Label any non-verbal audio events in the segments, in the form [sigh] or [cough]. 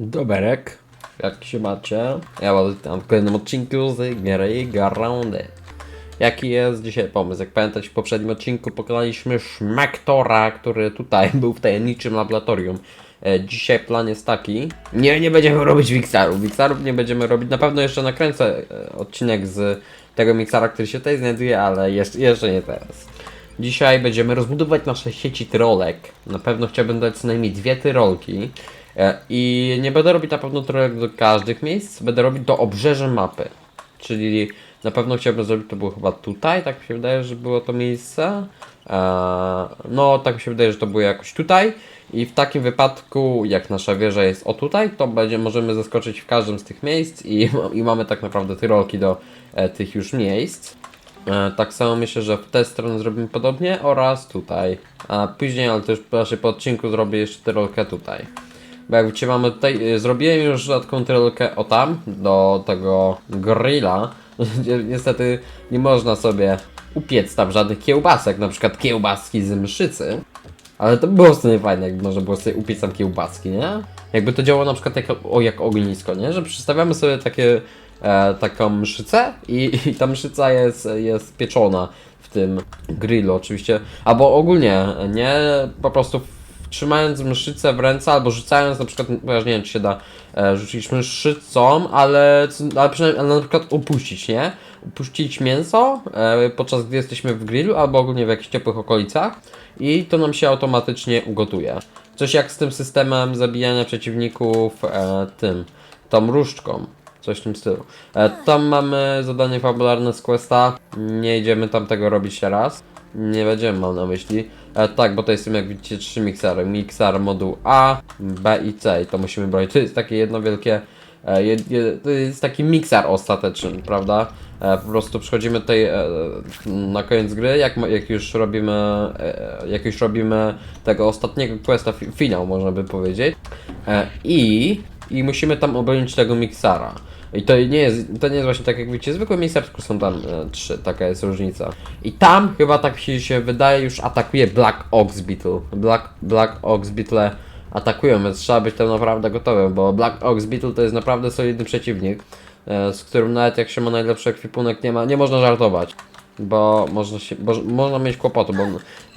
Doberek, jak się macie? Ja was witam w kolejnym odcinku z Gry Garoundy. Jaki jest dzisiaj pomysł? Jak pamiętacie w poprzednim odcinku pokonaliśmy Szmektora, który tutaj był w tajemniczym laboratorium. E, dzisiaj plan jest taki. Nie, nie będziemy robić miksarów. Miksarów nie będziemy robić. Na pewno jeszcze nakręcę e, odcinek z tego miksara, który się tutaj znajduje, ale jeszcze, jeszcze nie teraz. Dzisiaj będziemy rozbudować nasze sieci tyrolek. Na pewno chciałbym dać co najmniej dwie tyrolki. E, I nie będę robić na pewno tyrolek do każdych miejsc, będę robić do obrzeży mapy. Czyli na pewno chciałbym zrobić, to było chyba tutaj, tak mi się wydaje, że było to miejsce. E, no, tak mi się wydaje, że to było jakoś tutaj. I w takim wypadku, jak nasza wieża jest o tutaj, to będzie, możemy zaskoczyć w każdym z tych miejsc i, [laughs] i mamy tak naprawdę tyrolki do e, tych już miejsc. E, tak samo myślę, że w tę stronę zrobimy podobnie oraz tutaj. A później, ale też raczej po odcinku zrobię jeszcze tyrolkę tutaj. Bo jak mamy tutaj, e, zrobiłem już dodatkową tyrolkę o tam, do tego grilla. [laughs] Niestety nie można sobie upiec tam żadnych kiełbasek, na przykład kiełbaski z mszycy. Ale to by było w sumie fajne, jakby można było sobie upiec tam kiełbaski, nie? Jakby to działało na przykład jak, o, jak ognisko, nie? Że przystawiamy sobie takie, e, taką mszycę i, [laughs] i ta mszyca jest, jest pieczona w tym grillu oczywiście. Albo ogólnie, nie po prostu trzymając mszycę w ręce albo rzucając na przykład, ja nie wiem czy się da e, rzucić mszycą, ale, ale przynajmniej ale na przykład upuścić, nie? Upuścić mięso e, podczas gdy jesteśmy w grillu albo ogólnie w jakichś ciepłych okolicach i to nam się automatycznie ugotuje. Coś jak z tym systemem zabijania przeciwników e, tym, tą różdżką. Coś w tym stylu. E, tam mamy zadanie fabularne z Questa. Nie idziemy tam tego robić teraz. Nie będziemy, mam na myśli. E, tak, bo to jest jak widzicie trzy miksary. Miksar moduł A, B i C i to musimy brać. To jest takie jedno wielkie E, jed, jed, to jest taki miksar ostateczny, prawda? E, po prostu przechodzimy tutaj e, na koniec gry, jak, jak już robimy e, jak już robimy tego ostatniego questa, fi, finał można by powiedzieć. E, I i musimy tam obronić tego miksara. I to nie jest, to nie jest właśnie tak jak zwykły miksar, tylko są tam e, trzy, taka jest różnica. I tam chyba tak się, wydaje już atakuje Black Ox Beetle. Black, Black Ox Beetle atakują, więc trzeba być tam naprawdę gotowym, bo Black Ox Beetle to jest naprawdę solidny przeciwnik, e, z którym nawet jak się ma najlepszy ekwipunek, nie, ma, nie można żartować. Bo można, się, bo, można mieć kłopoty, bo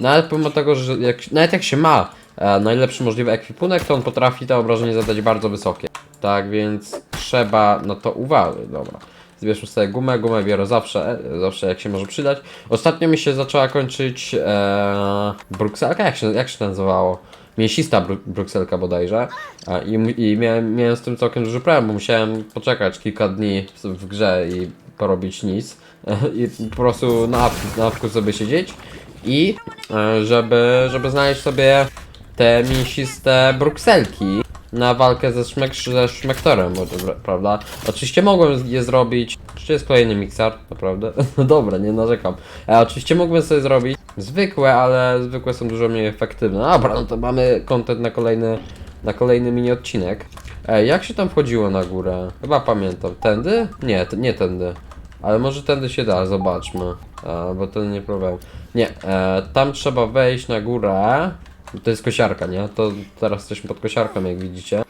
nawet pomimo tego, że jak, nawet jak się ma e, najlepszy możliwy ekwipunek, to on potrafi te obrażenie zadać bardzo wysokie. Tak więc trzeba na to uwagi. Dobra. Zbierzmy sobie gumę, gumę biorę zawsze, e, zawsze jak się może przydać. Ostatnio mi się zaczęła kończyć e, brukselka, jak się, jak się nazywało? Mięsista bru, brukselka bodajże. A, I, i miałem, miałem z tym całkiem duży problem, bo musiałem poczekać kilka dni w, w grze i porobić nic. [laughs] I po prostu na awku, na awku sobie siedzieć. I e, żeby, żeby znaleźć sobie te mięsiste brukselki na walkę ze, szmek, ze szmektorem, może, prawda? Oczywiście mogłem je zrobić. Czy jest kolejny miksar? Naprawdę? [laughs] No dobra, nie narzekam. E, oczywiście mógłbym sobie zrobić zwykłe, ale zwykłe są dużo mniej efektywne. Dobra, no to mamy content na kolejny, na kolejny mini odcinek. E, jak się tam wchodziło na górę? Chyba pamiętam. Tędy? Nie, nie tędy. Ale może tędy się da, zobaczmy. E, bo ten nie próbowałem. Nie, e, tam trzeba wejść na górę. To jest kosiarka, nie? To teraz jesteśmy pod kosiarką, jak widzicie.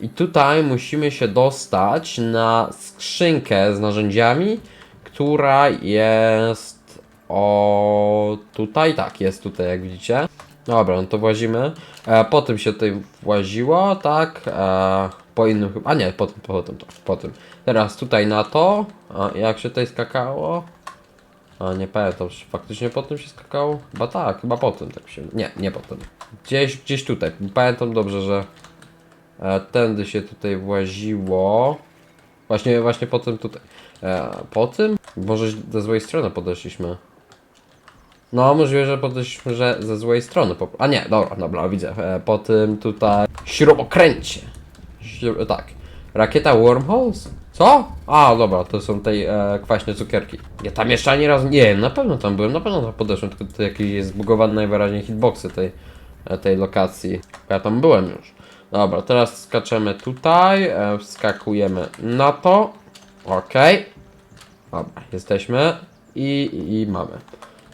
I tutaj musimy się dostać na skrzynkę z narzędziami, która jest o tutaj, tak, jest tutaj, jak widzicie. Dobra, no to włazimy. E, po tym się tutaj właziło, tak. E, po innym chyba. A nie, po tym, po tym, po tym. Teraz tutaj na to. A jak się tutaj skakało? A nie pamiętam, czy faktycznie po tym się skakało? Chyba tak, chyba po tym tak się. Nie, nie po tym. Gdzieś, gdzieś tutaj. Pamiętam dobrze, że e, tędy się tutaj właziło. Właśnie, właśnie po tym tutaj. E, po tym? Może ze złej strony podeszliśmy. No, możliwe, że podeszliśmy, że ze złej strony. Po... A nie, dobra, dobra, widzę. E, po tym tutaj śrubokręcie. Śru... Tak. Rakieta Wormholes? Co? A, dobra, to są tej e, kwaśne cukierki. Ja tam jeszcze ani razu nie na pewno tam byłem, na pewno tam podeszłem, tylko to jakiś jest zbugowany najwyraźniej hitboxy tej, e, tej lokacji. Ja tam byłem już. Dobra, teraz skaczemy tutaj, e, wskakujemy na to. Okej. Dobra, jesteśmy i, i mamy.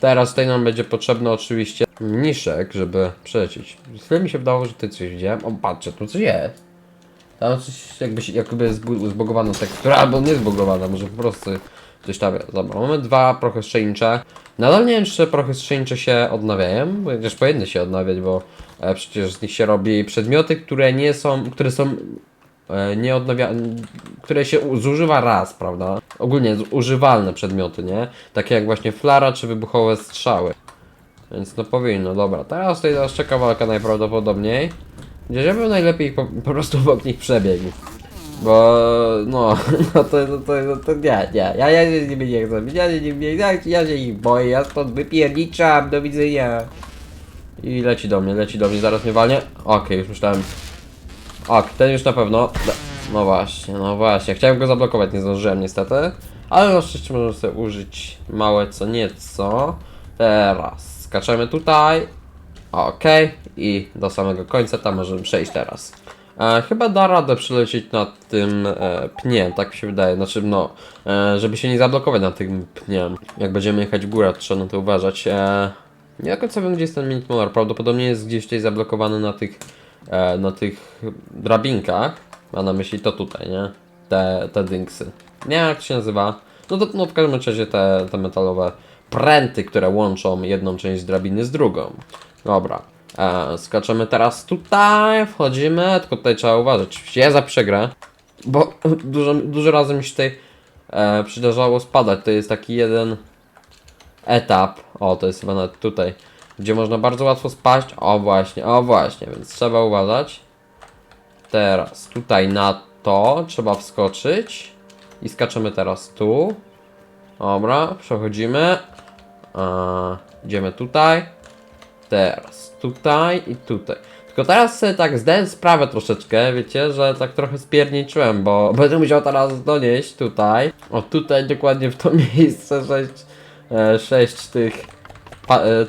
Teraz tutaj nam będzie potrzebny oczywiście niszek, żeby przelecieć. Chwilę mi się wydało, że tutaj coś widziałem. O, patrzcie, tu coś jest. Tam coś jakby, się- jakby tekstura, albo nie zbugowana, może po prostu coś tam. Dobra, mamy dwa prochy strzelnicze. Nadal nie wiem, czy prochy strzelnicze się odnawiają, chociaż powinny się odnawiać, bo e, przecież z nich się robi przedmioty, które nie są, które są e, nie odnawia, które się zużywa raz, prawda? Ogólnie używalne przedmioty, nie? Takie jak właśnie flara czy wybuchowe strzały. Więc no powinno, dobra. Teraz tutaj nas czeka walka najprawdopodobniej. Ja bym najlepiej po, po prostu obok nich przebiegł. Bo no, [laughs] no to, to, to, to, to nie, nie, ja, ja się nimi nie chcę, ja się nimi ja, ja się ich boję, ja stąd wypierniczam, do widzenia. I leci do mnie, leci do mnie, zaraz mnie walnie. Okej, już myślałem. Ok, ten już na pewno. No, No właśnie, no właśnie. Chciałem go zablokować, nie zdążyłem niestety. Ale na szczęście możemy sobie użyć małe co nieco. Teraz skaczemy tutaj. Okej. I do samego końca tam możemy przejść teraz. E, chyba da radę przylecieć nad tym e, pniem, tak mi się wydaje. Znaczy, no, e, żeby się nie zablokować nad tym pniem. Jak będziemy jechać w górę, trzeba na to uważać. E, nie do końca wiem, gdzie jest ten Minute Prawdopodobnie jest gdzieś tutaj zablokowany na tych, e, na tych drabinkach. Mam na myśli to tutaj, nie? Te, te dynksy. Nie wiem, jak się nazywa. No to no w każdym razie te, te metalowe pręty, które łączą jedną część drabiny z drugą. Dobra. E, skaczemy teraz tutaj, wchodzimy, tylko tutaj trzeba uważać. Ja zapiszę grę, bo dużo, dużo razy mi się tutaj e, przydarzało spadać. To jest taki jeden etap. O, to jest chyba nawet tutaj, gdzie można bardzo łatwo spaść. O właśnie, o właśnie, więc trzeba uważać. Teraz tutaj na to trzeba wskoczyć i skaczemy teraz tu. Dobra, przechodzimy. A, idziemy tutaj. Teraz tutaj i tutaj. Tylko teraz sobie tak zdałem sprawę troszeczkę, wiecie, że tak trochę spierniczyłem, bo [laughs] będę musiał teraz donieść tutaj. O tutaj dokładnie w to [laughs] miejsce 6, e, sześć tych, e,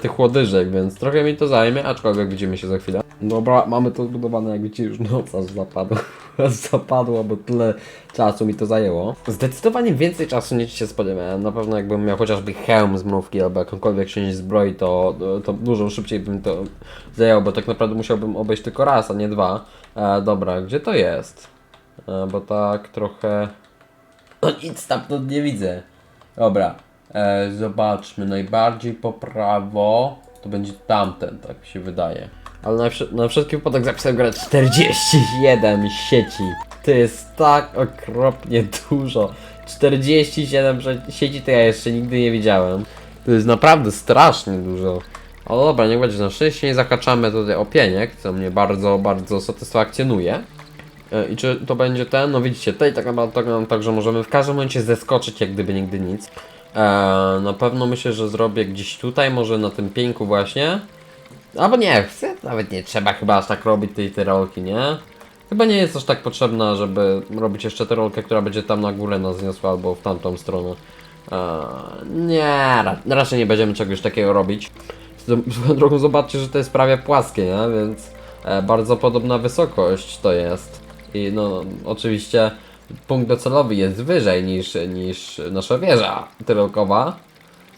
tych łodyżek, więc trochę mi to zajmie, aczkolwiek widzimy się za chwilę. Dobra, mamy to zbudowane, jak widzicie już noc aż zapadła, [laughs] zapadła, bo tyle czasu mi to zajęło. Zdecydowanie więcej czasu niż się spodziewałem. Na pewno jakbym miał chociażby hełm z mrówki albo jakąkolwiek część zbroi, to, to dużo szybciej bym to zajęło, bo tak naprawdę musiałbym obejść tylko raz, a nie dwa. E, dobra, gdzie to jest? E, bo tak trochę... No nic tam nie widzę. Dobra, e, zobaczmy, najbardziej po prawo to będzie tamten, tak mi się wydaje. Ale na, wszy- na wszelki wypadek zapisałem grę 47 sieci. To jest tak okropnie dużo. 47 prze- sieci to ja jeszcze nigdy nie widziałem. To jest naprawdę strasznie dużo. Ale dobra, niech będzie na szczęście nie zakaczamy tutaj o pieniek, co mnie bardzo, bardzo satysfakcjonuje. E, I czy to będzie ten? No widzicie, tutaj tak naprawdę tak, tak, że możemy w każdym momencie zeskoczyć jak gdyby nigdy nic. E, na pewno myślę, że zrobię gdzieś tutaj, może na tym pieńku właśnie. Albo nie, chcę, nawet nie trzeba chyba aż tak robić tej tyrolki, nie? Chyba nie jest aż tak potrzebna, żeby robić jeszcze tyrolkę, która będzie tam na górę nas zniosła albo w tamtą stronę. E, nie, ra raczej nie będziemy czegoś takiego robić. [laughs] Swoją drogą zobaczcie, że to jest prawie płaskie, nie? Więc e, bardzo podobna wysokość to jest. I no, oczywiście punkt docelowy jest wyżej niż, niż nasza wieża tyrolkowa.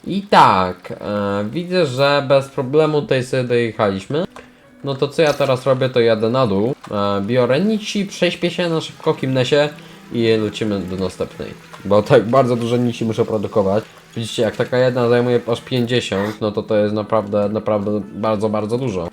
I tak, e, widzę, że bez problemu tutaj sobie dojechaliśmy. No to co ja teraz robię, to jadę na dół, e, biorę nici, prześpię się na szybko, kimnę się i lecimy do następnej. Bo tak bardzo dużo nici muszę produkować. Widzicie, jak taka jedna zajmuje aż 50, no to to jest naprawdę, naprawdę bardzo, bardzo dużo.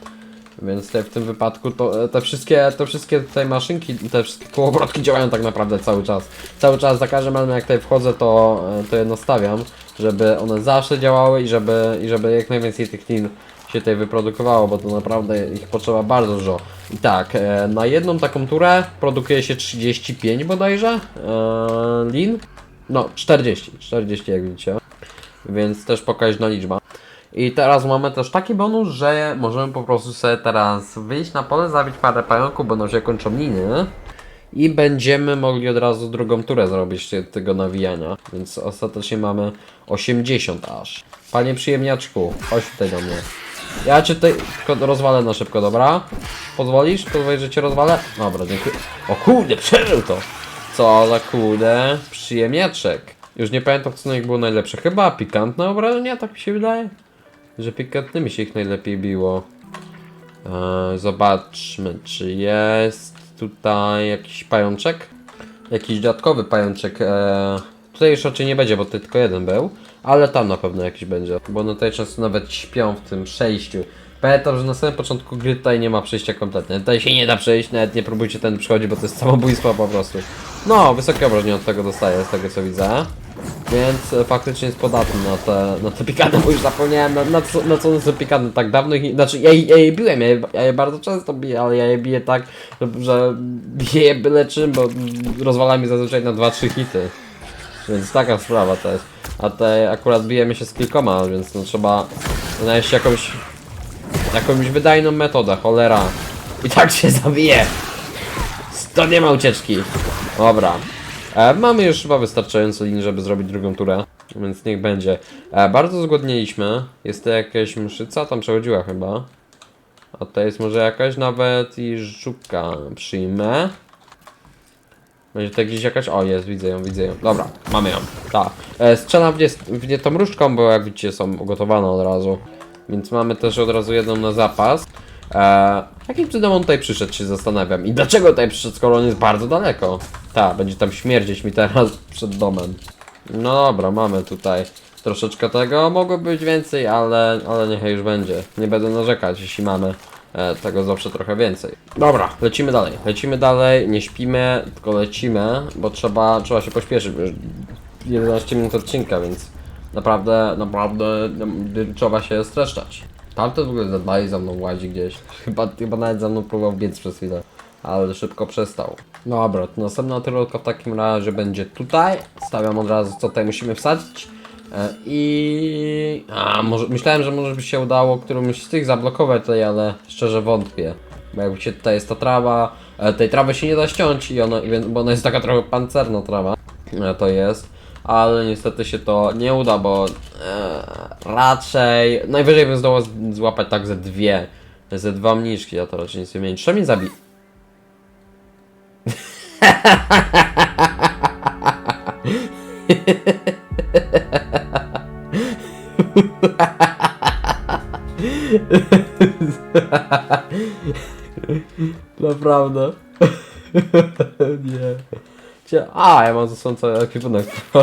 Więc w tym wypadku to e, te wszystkie, te wszystkie tutaj maszynki, te wszystkie kołobrotki działają tak naprawdę cały czas. Cały czas za każdym razem jak tutaj wchodzę to, e, to je nastawiam, żeby one zawsze działały i żeby, i żeby jak najwięcej tych lin się tutaj wyprodukowało, bo to naprawdę ich potrzeba bardzo dużo. I tak, e, na jedną taką turę produkuje się 35 bodajże lin. No, 40, 40 jak widzicie. Więc też pokaźna liczba. I teraz mamy też taki bonus, że możemy po prostu sobie teraz wyjść na pole, zabić parę pająków, bo nam się kończą liny. I będziemy mogli od razu drugą turę zrobić te- tego nawijania. Więc ostatecznie mamy 80 aż. Panie przyjemniaczku, chodź tutaj do mnie. Ja cię tutaj rozwalę na szybko, dobra? Pozwolisz? Pozwolisz, że cię rozwalę? Dobra, dziękuję. O kurde, przeżył to! Co za kurde, przyjemniaczek. Już nie pamiętam, co na nich było najlepsze. Chyba pikantne obrażenia, tak mi się wydaje. Że pikantnymi się ich najlepiej biło. Eee, zobaczmy, czy jest tutaj jakiś pajączek. Jakiś dodatkowy pajączek. E, tutaj już raczej nie będzie, bo tutaj tylko jeden był. Ale tam na pewno jakiś będzie. Bo one tutaj często nawet śpią w tym przejściu. Pamiętam, że na samym początku gry tutaj nie ma przejścia kompletnie. Tutaj się nie da przejść, nawet nie próbujcie ten przychodzić, bo to jest samobójstwo po prostu. No, wysokie obrażenie od tego dostaję, z tego co widzę. Więc e, faktycznie jest podatny na te, na te pikany, bo już zapomniałem na, na, co, na co one są pikane tak dawno. Znaczy ja, ja je biłem, ja je, ja je bardzo często biję, ale ja je biję tak, że, że biję je byle czym, bo rozwala mi zazwyczaj na 2-3 hity. Więc taka sprawa to jest. A te akurat bijemy się z kilkoma, więc no trzeba znaleźć jakąś jakąś wydajną metodę, cholera. I tak się zabije. To nie ma ucieczki. Dobra. E, mamy już chyba wystarczająco linii, żeby zrobić drugą turę, więc niech będzie. E, bardzo zgodniliśmy. Jest to jakaś mszyca, tam przechodziła chyba. A to jest może jakaś nawet i żuka. Przyjmę. Będzie to gdzieś jakaś... O, jest, widzę ją, widzę ją. Dobra, mamy ją. Tak. E, strzelam w nie, w nie tą różdżką, bo jak widzicie są ugotowane od razu. Więc mamy też od razu jedną na zapas. E, jakim cudem on tutaj przyszedł, się zastanawiam. I dlaczego tutaj przyszedł, skoro on jest bardzo daleko? Tak, będzie tam śmierdzieć mi teraz przed domem. No dobra, mamy tutaj troszeczkę tego. Mogło być więcej, ale, ale niechaj już będzie. Nie będę narzekać, jeśli mamy e, tego zawsze trochę więcej. Dobra, lecimy dalej. Lecimy dalej, nie śpimy, tylko lecimy, bo trzeba, trzeba się pośpieszyć. bo już 11 minut odcinka, więc naprawdę, naprawdę no, trzeba się streszczać. Tamten w ogóle zadbali za mną łazi gdzieś. Chyba, chyba nawet za mną próbował biec przez chwilę. Ale szybko przestał. Dobra, to następna tyrolka w takim razie będzie tutaj. Stawiam od razu, co tutaj musimy wsadzić. E, I... A, może, myślałem, że może by się udało którąś z tych zablokować tutaj, ale szczerze wątpię. Bo jakby się tutaj jest ta trawa, e, tej trawy się nie da ściąć, i ona, bo ona jest taka trochę pancerna trawa. E, to jest. Ale niestety się to nie uda, bo e, raczej najwyżej bym zdołał złapać tak ze dwie, ze dwa mniszki, a to raczej nic nie zmieni. Trzeba mnie zabić. [laughs] Naprawdę. [laughs] nie. Cie- A, ja mam ze sobą cały ekwipunek. [laughs] [laughs]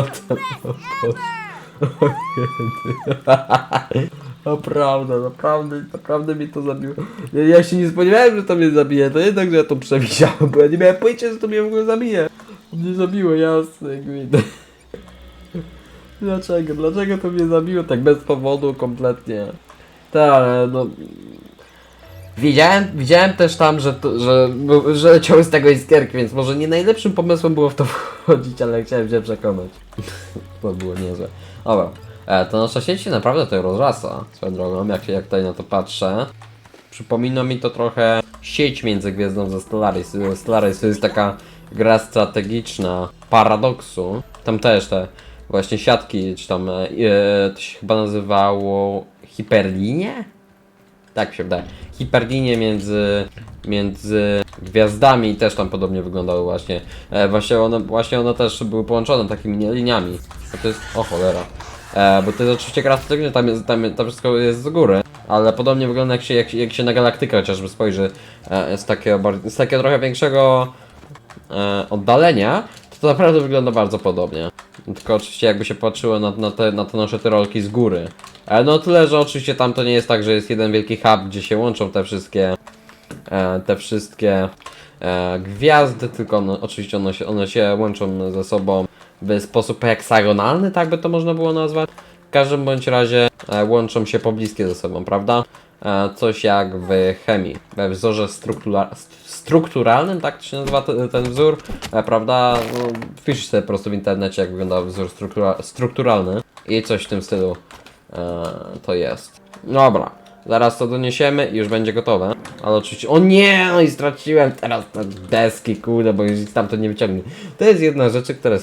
Naprawdę, naprawdę, naprawdę mnie to zabiło. Ja, ja się nie spodziewałem, że to mnie zabije, to jednak, że ja to przewidziałem, bo ja nie miałem pojęcia, że to mnie w ogóle zabije. Mnie zabiło, jasne, gwint. [laughs] Dlaczego? Dlaczego to mnie zabiło tak bez powodu kompletnie? Tak, no... Widziałem, widziałem też tam, że, to, że, że leciały z tego iskierki, więc może nie najlepszym pomysłem było w to [laughs] wchodzić, ale chciałem się przekonać. to było niezłe. Dobra, e, to nasza sieć się naprawdę tutaj rozrasta, swoją drogą, jak, jak tutaj na to patrzę. Przypomina mi to trochę sieć międzygwiezdną ze Stellaris. Stellaris to jest taka gra strategiczna paradoksu. Tam też te właśnie siatki, czy tam e, e, to się chyba nazywało hiperlinie? Tak mi się wydaje. Między, między gwiazdami też tam podobnie wyglądały właśnie. E, właśnie, one, właśnie one też były połączone takimi liniami. A to jest... O cholera. E, bo to jest oczywiście strategiczna, tam, jest, tam, tam wszystko jest z góry. Ale podobnie wygląda jak się, jak, jak się na galaktykę chociażby spojrzy e, z, takiego, z takiego trochę większego e, oddalenia, to, naprawdę wygląda bardzo podobnie. Tylko oczywiście jakby się patrzyło na, na, te, na te nasze tyrolki z góry. E, no tyle, że oczywiście tam to nie jest tak, że jest jeden wielki hub, gdzie się łączą te wszystkie e, te wszystkie e, gwiazdy, tylko one, oczywiście one się, one się łączą ze sobą w sposób heksagonalny, tak by to można było nazwać. W każdym bądź razie e, łączą się pobliskie ze sobą, prawda? E, coś jak w chemii, we wzorze struktura strukturalnym, tak to się nazywa te, ten wzór, e, prawda? No, sobie po prostu w internecie, jak wygląda wzór struktura strukturalny i coś w tym stylu e, to jest. Dobra, zaraz to doniesiemy i już będzie gotowe. Ale oczywiście. O nie! No i straciłem teraz te deski, kurde, bo już ich stamtąd nie wyciągnę. To jest jedna z rzeczy, które,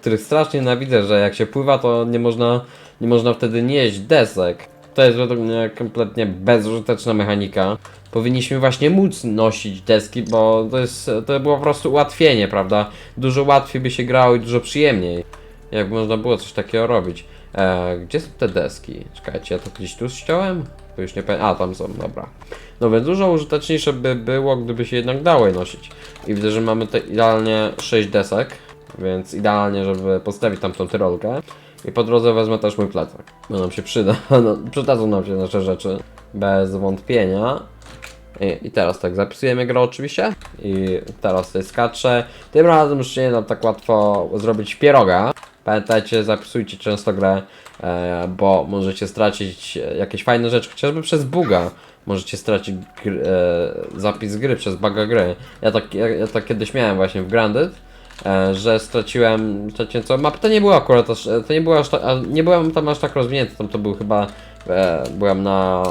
których strasznie nienawidzę, że jak się pływa, to nie można, nie można wtedy nieść desek. To jest według mnie kompletnie bezużyteczna mechanika. Powinniśmy właśnie móc nosić deski, bo to jest to było po prostu ułatwienie, prawda? Dużo łatwiej by się grało i dużo przyjemniej. Jak można było coś takiego robić. E, gdzie są te deski? Czekajcie, ja to gdzieś tu ściąłem? To już nie pamiętam. A, tam są, dobra. No więc dużo użyteczniejsze by było, gdyby się jednak dało je nosić. I widzę, że mamy tutaj idealnie 6 desek, więc idealnie, żeby postawić tam tą tyrolkę. I po drodze wezmę też mój plecak, bo nam się przyda. [laughs] No, przydadzą nam się nasze rzeczy, bez wątpienia. I, I teraz tak, zapisujemy grę oczywiście. I teraz tutaj skaczę. Tym razem już nie da tak łatwo zrobić pieroga. Pamiętajcie, zapisujcie często grę, e, bo możecie stracić e, jakieś fajne rzeczy, chociażby przez buga. Możecie stracić gr, e, zapis gry przez buga gry. Ja tak, ja, ja tak kiedyś miałem właśnie w Granded, e, że straciłem, straciłem co mapę. To nie było akurat, aż, to nie było aż nie byłem tam aż tak rozwinięty, tam to był chyba, e, byłem na,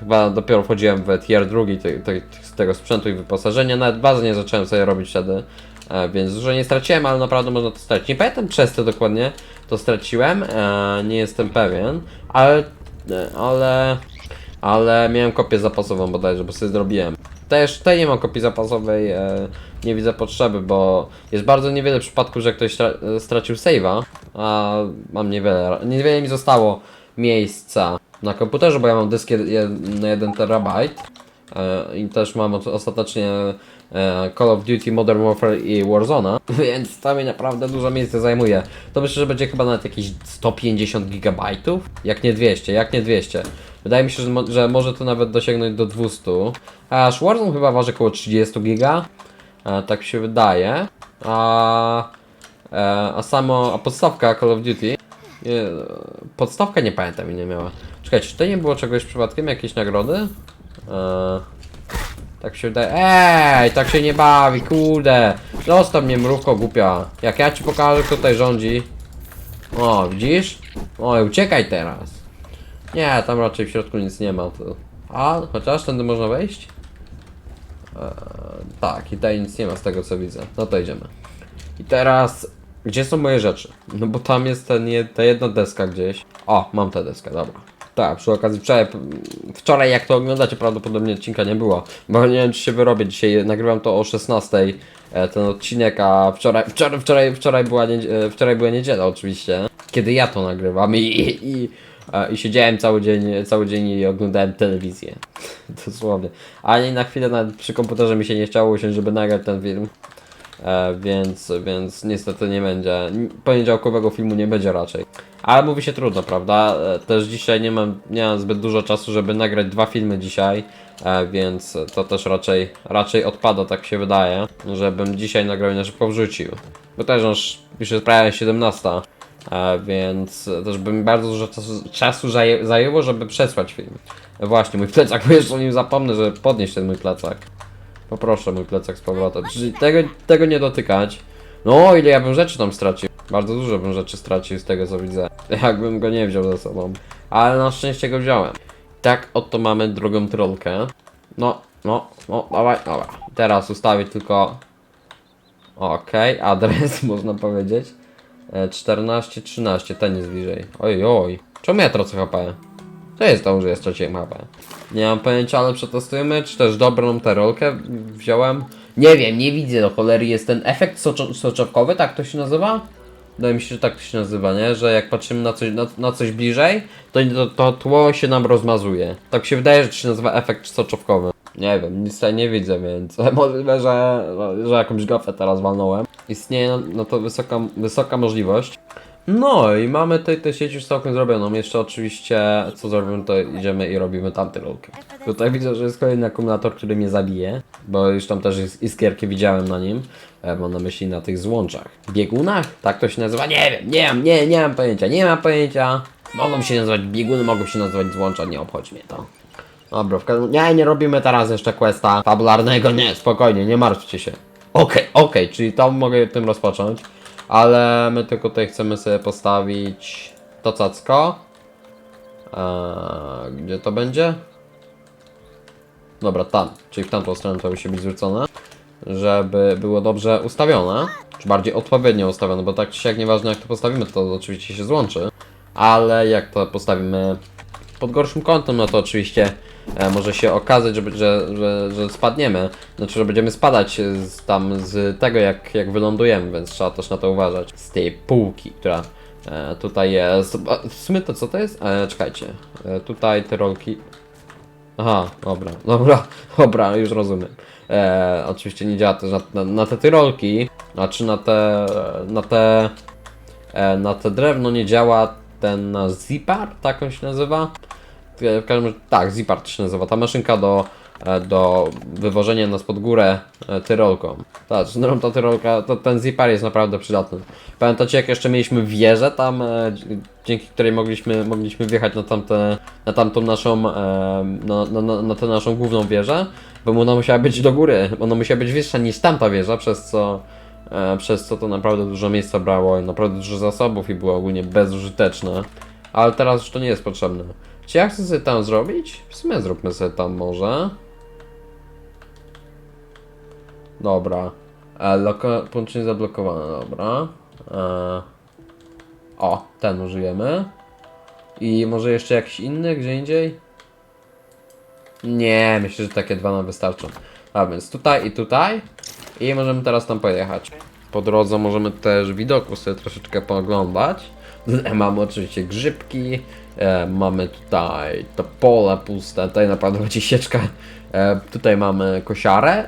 chyba dopiero wchodziłem w tier drugi te, te, tego sprzętu i wyposażenia, nawet bazę nie zacząłem sobie robić wtedy, e, więc dużo nie straciłem, ale naprawdę można to stracić. Nie pamiętam przez co dokładnie to straciłem, e, nie jestem pewien, ale, e, ale, ale miałem kopię zapasową bodajże, bo sobie zrobiłem. Też tutaj nie mam kopii zapasowej, e, nie widzę potrzeby, bo jest bardzo niewiele przypadków, że ktoś e, stracił save'a, a mam niewiele, niewiele mi zostało miejsca na komputerze, bo ja mam dysk jed- na 1 terabajt e, i też mam ostatecznie Call of Duty Modern Warfare i Warzona, [laughs] więc to mi naprawdę dużo miejsca zajmuje. To myślę, że będzie chyba nawet jakieś 150 gigabajtów, jak nie 200, jak nie 200. Wydaje mi się, że, mo- że może to nawet dosięgnąć do 200, aż Warzone chyba waży około 30 giga, e, tak się wydaje, a, e, a samo, a podstawka Call of Duty nie, podstawka nie pamiętam ile miała. Czekajcie, czy to nie było czegoś przypadkiem, jakieś nagrody? Eee, tak się wydaje. Ej, tak się nie bawi, kurde. Zostaw mnie mrówko głupia. Jak ja ci pokażę kto tutaj rządzi. O, widzisz? Oj, uciekaj teraz. Nie, tam raczej w środku nic nie ma. To... A, chociaż tędy można wejść? Eee, tak, i tutaj nic nie ma z tego co widzę. No to idziemy. I teraz, gdzie są moje rzeczy? No bo tam jest ten, ta jedna deska gdzieś. O, mam tę deskę, dobra. Tak, przy okazji wczoraj, wczoraj jak to oglądacie, prawdopodobnie odcinka nie było. Bo nie wiem czy się wyrobię, dzisiaj nagrywam to o 16 e, ten odcinek, a wczoraj, wczoraj, wczoraj, wczoraj, była, e, wczoraj była niedziela oczywiście. Kiedy ja to nagrywam i, i, i, e, i siedziałem cały dzień, cały dzień i oglądałem telewizję. [laughs] Dosłownie. Ani na chwilę nawet przy komputerze mi się nie chciało usiąść, żeby nagrać ten film. E, więc, więc niestety nie będzie. Poniedziałkowego filmu nie będzie raczej. Ale mówi się trudno, prawda? E, też dzisiaj nie mam, nie mam zbyt dużo czasu, żeby nagrać dwa filmy dzisiaj. E, więc to też raczej, raczej odpada, tak się wydaje. Żebym dzisiaj nagrał i na szybko wrzucił. Bo też już, już jest prawie 17. E, więc też by mi bardzo dużo czasu, czasu zaję, zajęło, żeby przesłać film. Właśnie, mój plecak, bo jeszcze nim zapomnę, żeby podnieść ten mój plecak. Poproszę mój plecak z powrotem. Czyli tego, tego nie dotykać. No, ile ja bym rzeczy tam stracił. Bardzo dużo bym rzeczy stracił z tego co widzę. [laughs] Jakbym go nie wziął ze sobą. Ale na szczęście go wziąłem. Tak oto mamy drugą trolkę. No, no, no, dawaj, dobra. Teraz ustawić tylko... Okej, adres [laughs] można powiedzieć. E, 14, 13, ten jest bliżej. Oj, oj. Czemu ja tracę HP? To jest to, że ja straciłem HP. Nie mam pojęcia, ale przetestujemy, czy też dobrą tę rolkę wziąłem. Nie wiem, nie widzę do cholery, jest ten efekt soczo soczewkowy, tak to się nazywa? Wydaje mi się, że tak to się nazywa, nie? Że jak patrzymy na coś, na, na coś bliżej, to, to, to tło się nam rozmazuje. Tak się wydaje, że to się nazywa efekt soczewkowy. Nie wiem, nic tutaj nie widzę, więc [laughs] możliwe, że, że jakąś gafę teraz walnąłem. Istnieje no to wysoka, wysoka możliwość. No i mamy tutaj tę sieć już całkiem zrobioną. Jeszcze oczywiście co zrobimy to idziemy i robimy tamtę rolkę. Tutaj widzę, że jest kolejny akumulator, który mnie zabije, bo już tam też is- iskierki widziałem na nim. E, mam na myśli na tych złączach. Biegunach? Tak to się nazywa? Nie wiem, nie mam, nie, nie mam pojęcia, nie mam pojęcia. Mogą się nazywać bieguny, mogą się nazywać złącza, nie obchodzi mnie to. Dobra, w każdym Nie, nie robimy teraz jeszcze questa fabularnego, nie, spokojnie, nie martwcie się. Okej, okej, czyli to mogę tym rozpocząć. Ale my tylko tutaj chcemy sobie postawić to cacko. Eee, gdzie to będzie? Dobra, tam, czyli w tamtą stronę to musi być zwrócone. Żeby było dobrze ustawione, czy bardziej odpowiednio ustawione, bo tak czy siak nieważne jak to postawimy, to oczywiście się złączy. Ale jak to postawimy pod gorszym kątem, no to oczywiście e, może się okazać, że, że, że, że spadniemy. Znaczy, że będziemy spadać z, tam z tego, jak, jak wylądujemy, więc trzeba też na to uważać. Z tej półki, która e, tutaj jest. A W sumie to co to jest? E, czekajcie. E, tutaj te rolki. Aha, dobra, [laughs] dobra, dobra, już rozumiem. E, oczywiście nie działa to na, na, na te tyrolki, znaczy na te, na te, e, na te drewno nie działa ten zipar, tak on się nazywa? W każdym razie, tak, zipar to się nazywa, ta maszynka do, e, do wywożenia nas pod górę e, tyrolką. Tak, zresztą ta tyrolka, to, ten zipar jest naprawdę przydatny. Pamiętacie jak jeszcze mieliśmy wieżę tam, e, dzięki której mogliśmy, mogliśmy wjechać na, tamte, na tamtą naszą, na, na, na, na tę naszą główną wieżę? Bo ona musiała być do góry, ona musiała być wyższa niż tamta wieża, przez co, przez co to naprawdę dużo miejsca brało i naprawdę dużo zasobów i było ogólnie bezużyteczne. Ale teraz już to nie jest potrzebne. Czy ja chcę sobie tam zrobić? W sumie zróbmy sobie tam może. Dobra. E, loko- połączenie zablokowane, dobra. E, o, ten użyjemy. I może jeszcze jakiś inny, gdzie indziej? Nie, myślę, że takie dwa nam wystarczą. A więc tutaj i tutaj. I możemy teraz tam pojechać. Po drodze możemy też widoku sobie troszeczkę pooglądać. [laughs] Mamy oczywiście grzybki. E, mamy tutaj to pole puste. Tutaj naprawdę będzie sieczka. E, tutaj mamy kosiarę.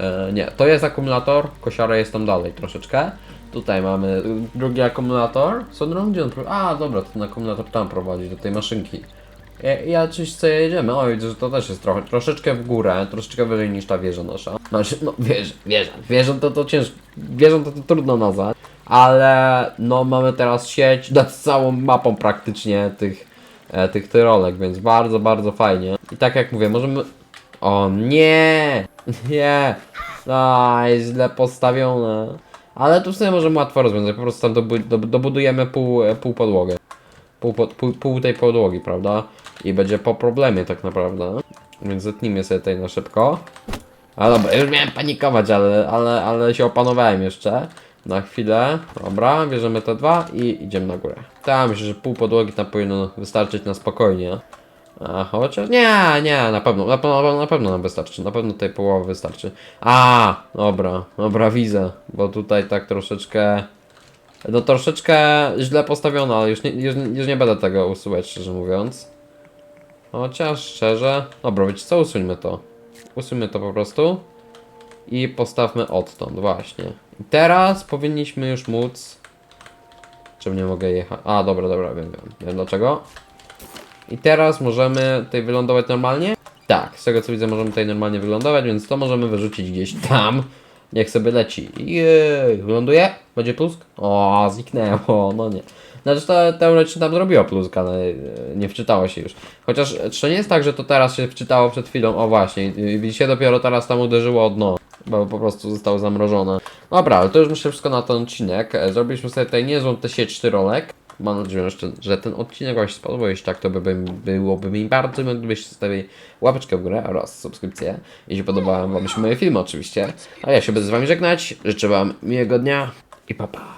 E, nie, to jest akumulator. Kosiara jest tam dalej troszeczkę. Tutaj mamy y, drugi akumulator. Co drugą? Gdzie on prowadzi? A, dobra, ten akumulator tam prowadzi do tej maszynki. Ja oczywiście sobie jedziemy. Oj, widzę, że to też jest trochę, troszeczkę w górę, troszeczkę wyżej niż ta wieża nasza. Znaczy, no wieża, wieża, wieżą to, to ciężko, wieżą to, to trudno nazwać, ale no mamy teraz sieć nad całą mapą praktycznie tych, e, tych tyrolek, więc bardzo, bardzo fajnie. I tak jak mówię, możemy... O nie! [laughs] Nie! Aj, źle postawione. Ale tu w sumie możemy łatwo rozwiązać, po prostu tam dobu dob dobudujemy pół, e, pół podłogę pół, pół, pół tej podłogi, prawda? I będzie po problemie tak naprawdę. Więc zetnijmy sobie tutaj na szybko. A dobra, już miałem panikować, ale, ale, ale się opanowałem jeszcze. Na chwilę. Dobra, bierzemy te dwa i idziemy na górę. Tam myślę, że pół podłogi tam powinno wystarczyć na spokojnie. A chociaż nie, nie, na pewno, na, pewno- na pewno nam wystarczy, na pewno tej połowy wystarczy. A, dobra, dobra, widzę, bo tutaj tak troszeczkę no troszeczkę źle postawione, ale już nie, już, już nie będę tego usuwać, szczerze mówiąc. Chociaż szczerze... Dobra, wiecie co? Usuńmy to. Usuńmy to po prostu. I postawmy odtąd, właśnie. I teraz powinniśmy już móc... Czym nie mogę jechać? A, dobra, dobra, wiem, wiem. Wiem dlaczego. I teraz możemy tutaj wylądować normalnie? Tak, z tego co widzę możemy tutaj normalnie wylądować, więc to możemy wyrzucić gdzieś tam. Niech sobie leci. Jej, wyląduje? Będzie plusk? O, zniknęło, no nie. Znaczy to teoretycznie tam zrobiło plusk, ale e, nie wczytało się już. Chociaż czy nie jest tak, że to teraz się wczytało przed chwilą? O właśnie, i- widzicie, dopiero teraz tam uderzyło o dno. Bo po prostu zostało zamrożone. Dobra, ale to już myślę wszystko na ten odcinek. E, Zrobiliśmy sobie tutaj niezłą tę sieć tyrolek. Mam nadzieję, że ten odcinek Wam się spodobał. Jeśli tak, to by, byłoby mi bardzo miło, gdybyście zostawili łapeczkę w górę oraz subskrypcję. Jeśli podobały Wam się moje filmy oczywiście. A ja się będę z Wami żegnać. Życzę Wam miłego dnia i pa pa.